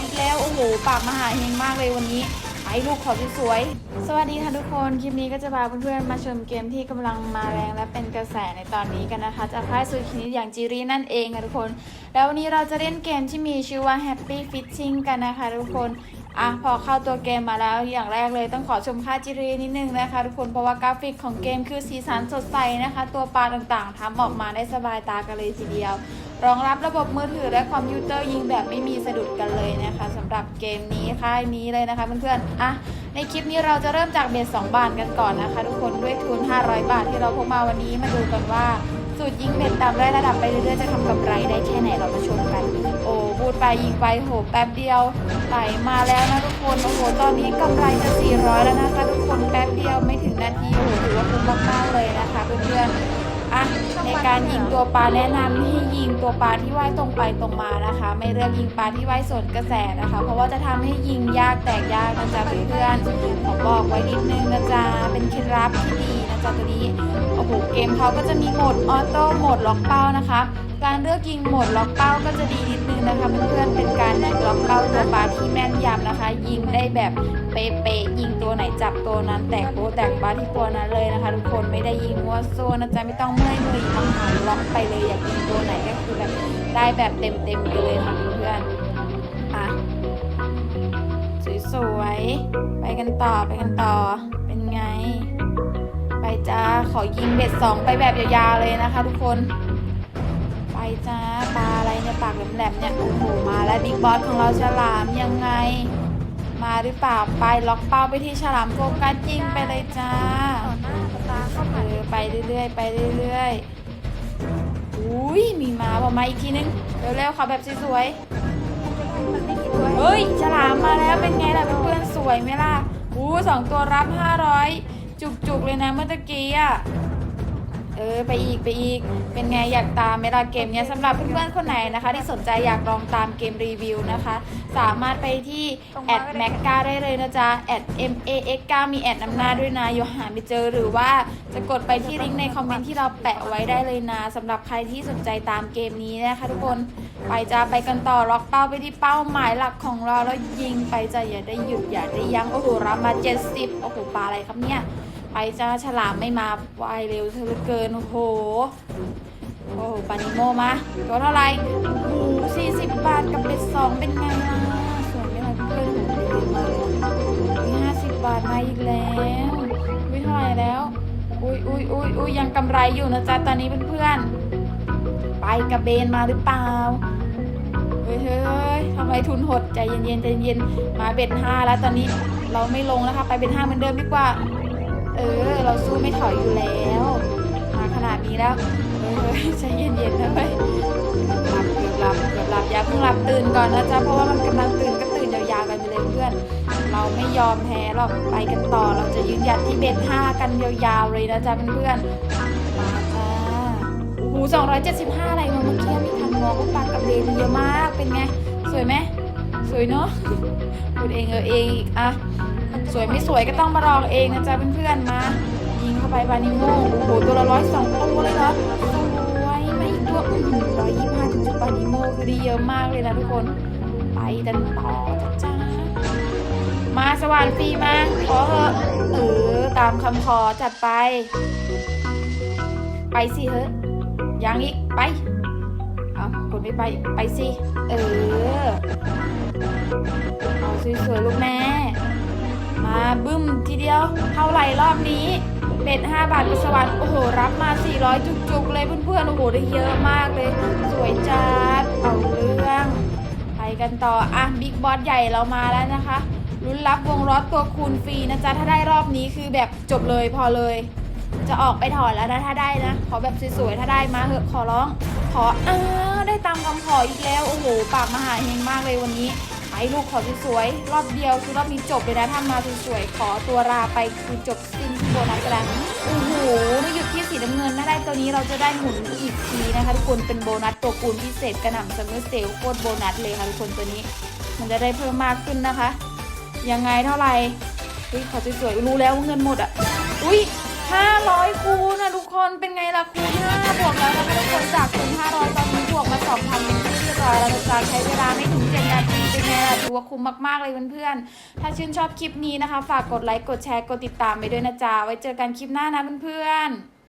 อีกแล้ว โอ้โห ปากมหาเฮงมากเลยวันนี้ ไอ้ลูกขอสวยๆสวัสดีค่ะทุกคน คลิปนี้ก็จะพาเพื่อนๆมาชมเกมที่กำลังมาแรงและเป็นกระแสในตอนนี้กันนะคะ จากค่ายซูคินิอย่างจีรีนั่นเองค่ะทุกคน แล้ววันนี้เราจะเล่นเกมที่มีชื่อว่า Happy Fishing กันนะคะทุกคนอะพอเข้าตัวเกมมาแล้วอย่างแรกเลยต้องขอชมค่าจีรีนิดนึงนะคะทุกคนเพราะว่ากราฟิกของเกมคือสีสันสดใสนะคะ ตัวปลาต่างๆทำออกมาได้สบายตากันเลยทีเดียว รองรับระบบมือถือและคอมพิวเตอร์ยิงแบบไม่มีสะดุดกันเลยนะคะสำหรับเกมนี้ค่ายนี้เลยนะคะเพื่อนๆอะในคลิปนี้เราจะเริ่มจากเบส2บาทกันก่อนนะคะ ทุกคนด้วยทุน 500 บาทที่เราพกมาวันนี้มาดูกันว่าสูตรยิงเบ็ดตามได้ระดับไปเรื่อยๆจะทำกำไรได้แค่ไหนเรามาชมกัน โอ้พูดไปยิงไปโหแป๊บเดียวไหลมาแล้วนะทุกคนโอ้โหตอนนี้กำไรจะ 400 แล้วนะคะ ทุกคนแป๊บเดียวไม่ถึงนาทีโอ้โหถือว่าคุ้มมากๆเลยนะคะเพื่อนๆอะ การยิงตัวปลาแนะนำให้ยิงตัวปลาที่ว่ายตรงไปตรงมานะคะ ไม่เลือกยิงปลาที่ว่ายสวนกระแสนะคะ เพราะว่าจะทำให้ยิงยากแตกยากนะจ๊ะเพื่อนๆขอบอกไว้นิดนึงนะจ๊ะเป็นเคล็ดลับที่ดี จ๊ะตัวนี้ โอ้โห เกมเขาก็จะมีโหมดออโต้โหมดล็อกเป้านะคะ การเลือกยิงโหมดล็อกเป้าก็จะดีนิดนึงนะคะเพื่อนๆ เป็นการล็อกเป้าตัวปลาที่แม่นยำนะคะ ยิงได้แบบเป๊ะๆ ยิงตัวไหนจับตัวนั้น แตกโบแตกปลาที่ตัวนั้นเลยนะคะ ทุกคนไม่ได้ยิงมั่วซั่วนะจ๊ะไม่ต้องเมื่อยมือทำหางล็อกไปเลยอยากยิงตัวไหนก็คือแบบได้แบบเต็มๆไปเลยค่ะเพื่อนๆอะสวยๆ ไปกันต่อไปกันต่อ จ้า ขอยิงเบ็ดสองไปแบบยาวๆเลยนะคะทุกคน ไปจ้าปลาอะไรเนี่ยปากแหลมๆเนี่ย โอ้โห มาแล้วบิ๊กบอสของเราฉลามยังไง มาหรือเปล่า ไปล็อกเป้าไปที่ฉลามโฟกัสยิงไปเลยจ้าตาเข้าเอมาไปเรื่อยๆ ไปเรื่อยๆ อุ้ยมีมาบอกมาอีกทีนึง เร็วๆขอแบบสวยๆ เฮ้ย ฉลามมาแล้วเป็นไงล่ะเพื่อนๆ สวยไหมล่ะอู้สองตัวรับ500 จุกๆเลยนะเมื่อตะกี้อะเออไปอีกไปอีก เป็นไงอยากตามไหมล่ะเกมเนี้ยสำหรับเพื่อนๆคนไหนนะคะ ที่สนใจอยากลองตามเกมรีวิวนะคะ สามารถไปที่แอดแม็กกาได้เลยนะจ๊ะแอด M A X 9มีแอดนำหน้าด้วยนะโยหาไม่เจอหรือว่าจะกดไปที่ลิงก์ในคอมเมนต์ที่เราแปะไว้ได้เลยนะสำหรับใครที่สนใจตามเกมนี้นะคะ ทุกคนไปจ้าไปกันต่อล็อกเป้าไปที่เป้าหมายหลักของเราแล้วยิงไปจ้ะอย่าได้หยุดอย่าได้ยั้งโอ้โหรับมา70โอ้โหปลาอะไรครับเนี่ย ไปจ้าฉลามไม่มาวายเร็วเหลือเกิน โอ้โห โอ้โหปานิโมมาตัวเท่าไหร่โอ้โห40บบาทกับเป็ดสองเป็นไงล่ะสวยไหมล่ะเพื่อนๆโอ้โหดีมากเลยมี50บาทมาอีกแล้ววิเท่าไหร่แล้ว อุ้ยอุ้ยอุ้ยอุ้ยยังกำไรอยู่นะจ๊ะตอนนี้เพื่อนๆไปกระเบนมาหรือเปล่าเฮ้ยเฮ้ยทำไมทุนหดใจเย็นๆใจเย็นมาเบ็ดห้าแล้วตอนนี้เราไม่ลงแล้วค่ะไปเบ็ดห้าเหมือนเดิมดีกว่า เออ เราสู้ไม่ถอยอยู่แล้ว มาขนาดนี้แล้วเฮ้ยใจเย็นๆนะเว้ยหลับเกือบหลับเกือบหลับอย่าเพิ่งหลับตื่นก่อนนะจ๊ะเพราะว่ามันกำลังตื่นก็ตื่นยาวๆกันไปเลยเพื่อน เราไม่ยอมแพ้หรอกไปกันต่อเราจะยืนหยัดที่เบ็ดห้ากันยาวๆเลยนะจ๊ะเพื่อนๆมาจ้าโอ้โหสองร้อยเจ็ดสิบห้าอะไรมาเมื่อกี้ไม่ทันมองว่าปากระเบนเยอะมากเป็นไง สวยไหม สวยเนาะพูดเองเออเองอีกอะสวยไม่สวยก็ต้องมาลองเองนะจ๊ะเพื่อนๆมายิงเข้าไปบานิโมโอ้โหตัวละร้อยสองตัวเลยเหรอสวยไม่อีกตัวร้อยยี่ห้าจุดบานิโมคือดีเยอะมากเลยนะทุกคนไปดันต่อจ้าจ้ามาสว่านฟรีมาขอเถอะเออตามคำขอจัดไป ไปสิเฮ้ยยังอีกไป ไม่ไปไปสิ เออ เอาสวยๆลูกแม่ มาบึ้มทีเดียว เท่าไหร่รอบนี้เบ็ด5บาทไปสวรรค์โอ้โห รับมา 400 จุกๆ เลยเพื่อนๆ โอ้โห ได้เยอะมากเลย สวยจัด เอาเรื่องไปกันต่อ อะ บิ๊กบอสใหญ่เรามาแล้วนะคะลุ้นรับวงล้อตัวคูณฟรีนะจ๊ะ ถ้าได้รอบนี้คือแบบจบเลยพอเลย จะออกไปถอนแล้วนะ ถ้าได้นะ ขอแบบสวยๆ ถ้าได้มาเหอะขอร้อง ขออ้า ได้ตามคำขออีกแล้ว โอ้โห ปากมหาเฮงมากเลยวันนี้ไปลูกขอสวยๆรอบเดียวคือรอบนี้จบเลยนะถ้ามาสวยๆขอตัวราไปคือจบสิ้นที่โบนัสกันแล้วโอ้โหไม่หยุดที่สีน้ำเงินถ้าได้ตัวนี้เราจะได้หมุนอีกทีนะคะทุกคนเป็นโบนัสตัวคูณพิเศษกระหน่ำซัมเมอร์เซลโคตรโบนัสเลยค่ะทุกคนตัวนี้ มันจะได้เพิ่มมากขึ้นนะคะ ยังไงเท่าไหร่อุ้ยขอสวยๆรู้แล้วว่าเงินหมดอะอุ้ย500คูณนะทุกคนเป็นไงล่ะคูณ5บวกแล้วนะคะทุกคนจากคูณ500ตอนนี้ บวกมา2,000เป็นที่เรียบร้อยแล้วนะจ๊ะใช้เวลาไม่ถึง7นาทีเป็นไงล่ะถือว่าคุ้มมากๆเลยเพื่อนๆ ถ้าชื่นชอบคลิปนี้นะคะ ฝากกดไลค์กดแชร์กดติดตามไปด้วยนะจ๊ะไว้เจอกันคลิปหน้านะเพื่อนๆ